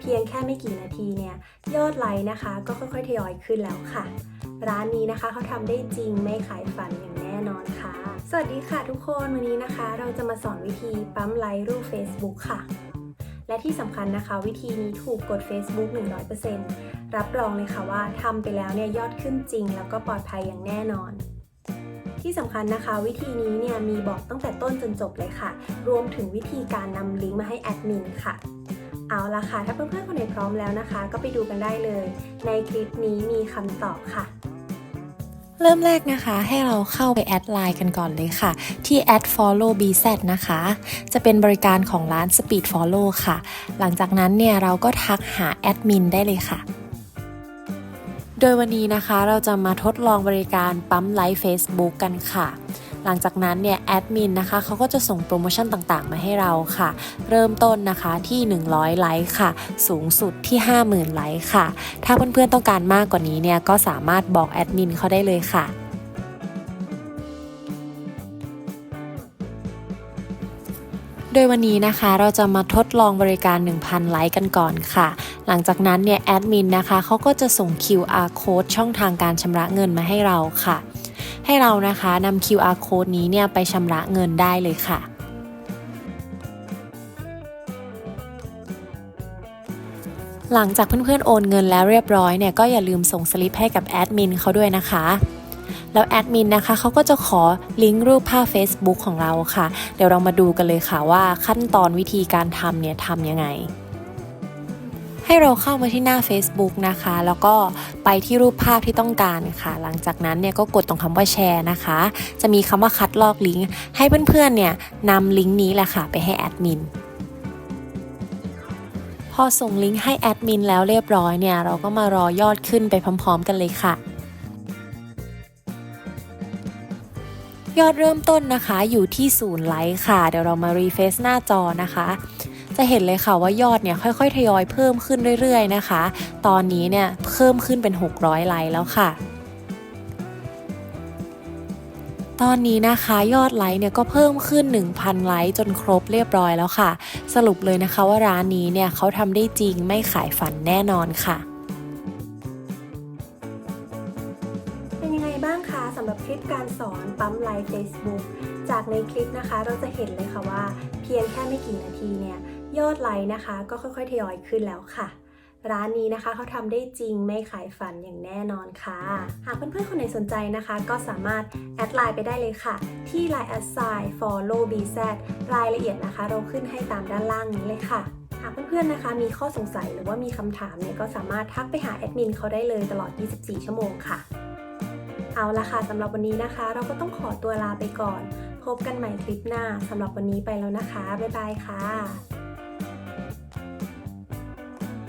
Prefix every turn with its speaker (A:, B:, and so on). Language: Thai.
A: เพียงแค่ไม่กี่นาทีเนี่ยยอดไลค์นะคะ ก็ค่อยๆทยอยขึ้นแล้วค่ะ ร้านนี้นะคะเขาทำได้จริงไม่ขายฝันอย่างแน่นอนค่ะ สวัสดีค่ะทุกคนวันนี้นะคะ เราจะมาสอนวิธีปั๊มไลค์รูป Facebook ค่ะ และที่สำคัญนะคะ วิธีนี้ถูกกด Facebook 100%รับรองเลยค่ะว่าทำไปแล้วเนี่ยยอดขึ้นจริง แล้วก็ปลอดภัยอย่างแน่นอนที่สำคัญนะคะ วิธีนี้เนี่ยมีบอกตั้งแต่ต้นจนจบเลยค่ะ รวมถึงวิธีการนำลิงก์มาให้แอดมินค่ะ เอาละค่ะ ถ้าเพื่อนๆคนไหนพร้อมแล้วนะคะ ก็ไปดูกันได้เลย ในคลิปนี้มีคำตอบค่ะ
B: เริ่มแรกนะคะให้เราเข้าไปแอดไลน์กันก่อนเลยค่ะ ที่ add follow bz นะคะ จะเป็นบริการของร้าน speed follow ค่ะ หลังจากนั้นเนี่ยเราก็ทักหาแอดมินได้เลยค่ะ โดยวันนี้นะคะเราจะมาทดลองบริการปั๊มไลฟ์ Facebook กันค่ะ หลังจากนั้นเนี่ยแอดมินนะคะเขาก็จะส่งโปรโมชั่นต่างๆ มาให้เราค่ะ เริ่มต้นนะคะที่ 100 ไลค์ค่ะ สูงสุดที่ 50,000 ไลค์ค่ะ ถ้าเพื่อนๆต้องการมากกว่านี้เนี่ยก็สามารถบอกแอดมินเขาได้เลยค่ะโดยวันนี้นะคะเราจะมาทดลองบริการ 1,000 ไลค์กันก่อนค่ะ หลังจากนั้นเนี่ยแอดมินนะคะเขาก็จะส่ง QR code ช่องทางการชำระเงินมาให้เราค่ะ ให้เรานะคะนำ QR code นี้เนี่ยไปชำระเงินได้เลยค่ะ หลังจากเพื่อนๆโอนเงินแล้วเรียบร้อยเนี่ยก็อย่าลืมส่งสลิปให้กับแอดมินเขาด้วยนะคะแล้วแอดมินนะคะเขาก็จะขอลิงก์รูปภาพ Facebook ของเราค่ะ เดี๋ยวเรามาดูกันเลยค่ะว่าขั้นตอนวิธีการทำเนี่ยทำยังไง ให้เราเข้ามาที่หน้า Facebook นะคะ แล้วก็ไปที่รูปภาพที่ต้องการค่ะ หลังจากนั้นเนี่ยก็กดตรงคำว่าแชร์นะคะ จะมีคำว่าคัดลอกลิงก์ให้เพื่อนๆเนี่ยนำลิงก์นี้แหละค่ะ ไปให้แอดมินพอส่งลิงก์ให้แอดมินแล้วเรียบร้อยเนี่ย เราก็มารอยอดขึ้นไปพร้อม ๆ กันเลยค่ะ ยอดเริ่มต้นนะคะอยู่ที่ศูนย์ไลค์ค่ะ เดี๋ยวเรามารีเฟซหน้าจอนะคะ จะเห็นเลยค่ะว่ายอดเนี่ยค่อย ๆ ทยอยเพิ่มขึ้นเรื่อย ๆ นะคะ ตอนนี้เนี่ยเพิ่มขึ้นเป็น 600ไลค์แล้วค่ะตอนนี้นะคะยอดไลค์เนี่ยก็เพิ่มขึ้น 1,000 ไลค์จนครบเรียบร้อยแล้วค่ะ สรุปเลยนะคะว่าร้านนี้เนี่ยเขาทำได้จริงไม่ขายฝันแน่นอนค่ะ
A: เป็นยังไงบ้างคะสำหรับคลิปการสอนปั๊มไลฟ์ Facebook จากในคลิปนะคะเราจะเห็นเลยค่ะว่า เพียงแค่ไม่กี่นาทีเนี่ย ยอดไลค์นะคะ ก็ค่อยๆทยอยขึ้นแล้วค่ะ ร้านนี้นะคะเขาทำได้จริงไม่ขายฝันอย่างแน่นอนค่ะ หากเพื่อนๆคนไหนสนใจนะคะ ก็สามารถแอดไลน์ไปได้เลยค่ะ ที่ Line a d s i g n follow bz รายละเอียดนะคะ เราขึ้นให้ตามด้านล่างนี้เลยค่ะหากเพื่อนๆ นะคะ มีข้อสงสัยหรือว่ามีคำถามเนี่ย ก็สามารถทักไปหาแอดมินเขาได้เลยตลอด 24 ชั่วโมงค่ะ เอาละค่ะสำหรับวันนี้นะคะ เราก็ต้องขอตัวลาไปก่อน พบกันใหม่คลิปหน้าสำหรับวันนี้ไปแล้วนะคะ บ๊ายบายค่ะ